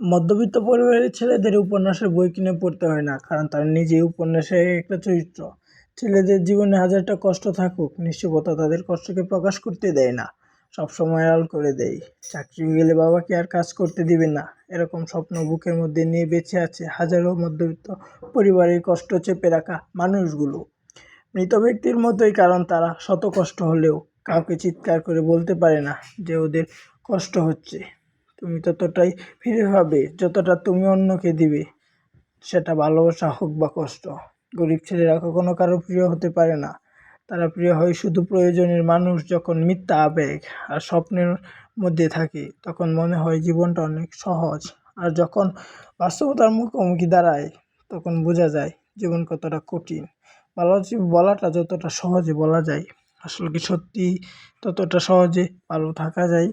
মধ্যবিত্ত পরিবারের ছেলেদের উপন্যাসের বই কিনে পড়তে হয় না, কারণ তারা নিজেই উপন্যাসের একটা চরিত্র। ছেলেদের জীবনে হাজারটা কষ্ট থাকুক, নিশ্চয়তা তাদের কষ্টকে প্রকাশ করতে দেয় না। সবসময় আল করে দেয়। চাকরি গেলে বাবাকে আর কাজ করতে দিবে না। এরকম স্বপ্ন বুকের মধ্যে নিয়ে বেঁচে আছে হাজারো মধ্যবিত্ত পরিবারের কষ্ট চেপে রাখা মানুষগুলো। মৃত ব্যক্তির মতোই, কারণ তারা শত কষ্ট হলেও কাউকে চিৎকার করে বলতে পারে না যে ওদের কষ্ট হচ্ছে। তুমি ততটাই ফিরে পাবে যতটা তুমি অন্যকে দিবে। সেটা ভালোবাসা হোক বা কষ্ট, গরিব ছেলেরা কখনো কারও প্রিয় হতে পারে না। তারা প্রিয় হয় শুধু প্রয়োজনের মানুষ যখন মিথ্যা আবেগ আর স্বপ্নের মধ্যে থাকে, তখন মনে হয় জীবনটা অনেক সহজ। আর যখন বাস্তবতার মুখোমুখি দাঁড়ায়, তখন বোঝা যায় জীবন কতটা কঠিন। ভালোবাসি বলাটা যতটা সহজে বলা যায়, আসলে কি সত্যি ততটা সহজে ভালো থাকা যায়?